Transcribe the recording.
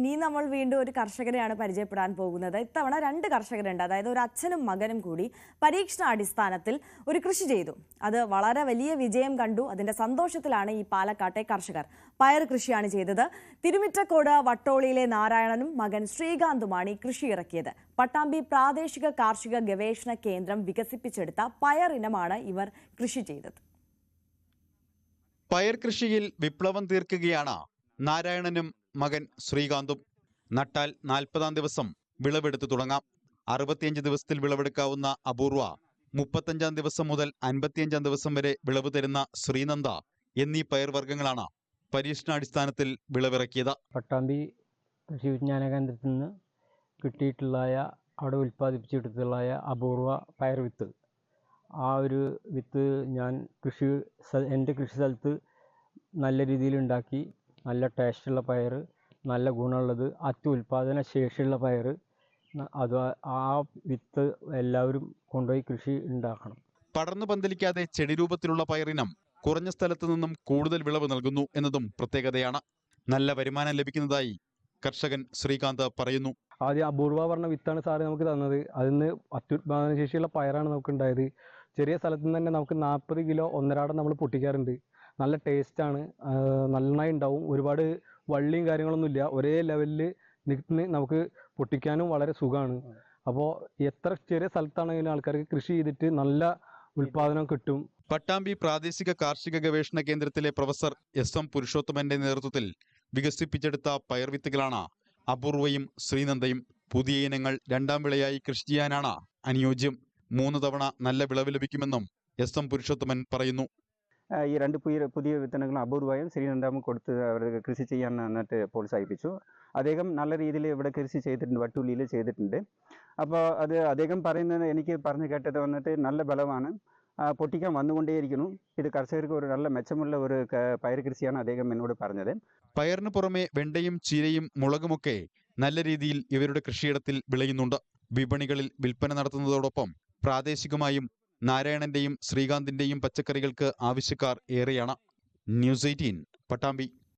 ഇനിയും നമ്മൾ വീണ്ടും ഒരു കർഷകരെയാണ് പരിചയപ്പെടാൻ പോകുന്നത്. ഇത്തവണ രണ്ട് കർഷകരുണ്ട്. അതായത് ഒരു അച്ഛനും മകനും കൂടി പരീക്ഷണാടിസ്ഥാനത്തിൽ ഒരു കൃഷി ചെയ്തു. അത് വളരെ വലിയ വിജയം കണ്ടു. അതിന്റെ സന്തോഷത്തിലാണ് ഈ പാലക്കാട്ടെ കർഷകർ പയർ കൃഷിയാണ് ചെയ്തത്. തിരുമിറ്റക്കോട് വട്ടോളിയിലെ നാരായണനും മകൻ ശ്രീകാന്തുമാണ് ഈ കൃഷി ഇറക്കിയത്. പട്ടാമ്പി പ്രാദേശിക കാർഷിക ഗവേഷണ കേന്ദ്രം വികസിപ്പിച്ചെടുത്ത പയർ ഇനമാണ് ഇവർ കൃഷി ചെയ്തത്. പയർ കൃഷിയിൽ വിപ്ലവം തീർക്കുകയാണ് നാരായണനും മകൻ ശ്രീകാന്തും നട്ടാൽ നാൽപ്പതാം ദിവസം വിളവെടുത്ത് തുടങ്ങാം. അറുപത്തിയഞ്ച് ദിവസത്തിൽ വിളവെടുക്കാവുന്ന അപൂർവ മുപ്പത്തഞ്ചാം ദിവസം മുതൽ അൻപത്തിയഞ്ചാം ദിവസം വരെ വിളവ് തരുന്ന ശ്രീനന്ദ എന്നീ പയർ വർഗങ്ങളാണ് പരീക്ഷണാടിസ്ഥാനത്തിൽ വിളവിറക്കിയത്. പട്ടാമ്പി കൃഷി വിജ്ഞാന കേന്ദ്രത്തിൽ നിന്ന് കിട്ടിയിട്ടുള്ളതായ അവിടെ ഉൽപ്പാദിപ്പിച്ചെടുത്തുള്ളതായ അപൂർവ പയർ വിത്ത്. ആ ഒരു വിത്ത് ഞാൻ കൃഷി എന്റെ കൃഷി സ്ഥലത്ത് നല്ല രീതിയിൽ ഉണ്ടാക്കി നല്ല ടേസ്റ്റുള്ള പയർ നല്ല ഗുണമുള്ളത് അത്യുൽപാദന ശേഷിയുള്ള പയർ അത് ആ വിത്ത് എല്ലാവരും കൊണ്ടുപോയി കൃഷി ഉണ്ടാക്കണം. പടർന്നു പന്തലിക്കാതെ ചെടി രൂപത്തിലുള്ള പയറിനം കുറഞ്ഞ സ്ഥലത്തു നിന്നും കൂടുതൽ വിളവ് നൽകുന്നു എന്നതും പ്രത്യേകതയാണ്. നല്ല വരുമാനം ലഭിക്കുന്നതായി കർഷകൻ ശ്രീകാന്ത് പറയുന്നു. ആദ്യം അപൂർവ പറഞ്ഞ വിത്താണ് സാറ് നമുക്ക് തന്നത്. അതിന് അത്യുത്പാദന ശേഷിയുള്ള പയറാണ് നമുക്ക് ഉണ്ടായത് ചെറിയ സ്ഥലത്തു നിന്ന് തന്നെ നമുക്ക് നാൽപ്പത് കിലോ ഒന്നരാടം നമ്മൾ പൊട്ടിക്കാറുണ്ട്. നല്ല ടേസ്റ്റാണ് നന്നായി ഉണ്ടാവും. ഒരുപാട് വള്ളിയും കാര്യങ്ങളൊന്നും ഇല്ല. ഒരേ ലെവലിൽ നിന്ന് നമുക്ക് പൊട്ടിക്കാനും വളരെ സുഖമാണ് അപ്പോൾ എത്ര ചെറിയ സ്ഥലത്താണെങ്കിലും ആൾക്കാർക്ക് കൃഷി ചെയ്തിട്ട് നല്ല ഉൽപാദനം കിട്ടും. പട്ടാമ്പി പ്രാദേശിക കാർഷിക ഗവേഷണ കേന്ദ്രത്തിലെ പ്രൊഫസർ എസ് എം പുരുഷോത്തമന്റെ നേതൃത്വത്തിൽ വികസിപ്പിച്ചെടുത്ത പയർ വിത്തുകളാണ് അപൂർവയും ശ്രീനന്ദയും പുതിയ ഇനങ്ങൾ രണ്ടാം വിളയായി കൃഷി ചെയ്യാനാണ് അനുയോജ്യം. മൂന്ന് തവണ നല്ല വിളവ് ലഭിക്കുമെന്നും എസ് എം പുരുഷോത്തമൻ പറയുന്നു. ഈ രണ്ട് പുതിയ പുതിയ വിത്തനങ്ങളും അപൂർവമായും ശ്രീനന്ദാമും കൊടുത്ത് അവർ കൃഷി ചെയ്യാൻ എന്നിട്ട് പ്രോത്സാഹിപ്പിച്ചു. അദ്ദേഹം നല്ല രീതിയിൽ ഇവിടെ കൃഷി ചെയ്തിട്ടുണ്ട് വട്ടൂലിയിൽ ചെയ്തിട്ടുണ്ട്. അപ്പോൾ അത് അദ്ദേഹം പറയുന്നത് എനിക്ക് പറഞ്ഞു കേട്ടത് വന്നിട്ട് നല്ല ബലമാണ് പൊട്ടിക്കാൻ വന്നുകൊണ്ടേയിരിക്കുന്നു. ഇത് കർഷകർക്ക് ഒരു നല്ല മെച്ചമുള്ള ഒരു പയർ കൃഷിയാണ് അദ്ദേഹം എന്നോട് പറഞ്ഞത്. പയറിന് പുറമെ വെണ്ടയും ചീരയും മുളകുമൊക്കെ നല്ല രീതിയിൽ ഇവരുടെ കൃഷിയിടത്തിൽ വിളയുന്നുണ്ട്. വിപണികളിൽ വിൽപ്പന നടത്തുന്നതോടൊപ്പം പ്രാദേശികമായും നാരായണന്റെയും ശ്രീകാന്തിന്റെയും പച്ചക്കറികൾക്ക് ആവശ്യക്കാർ ഏറെയാണ്. News eighteen Pattambi.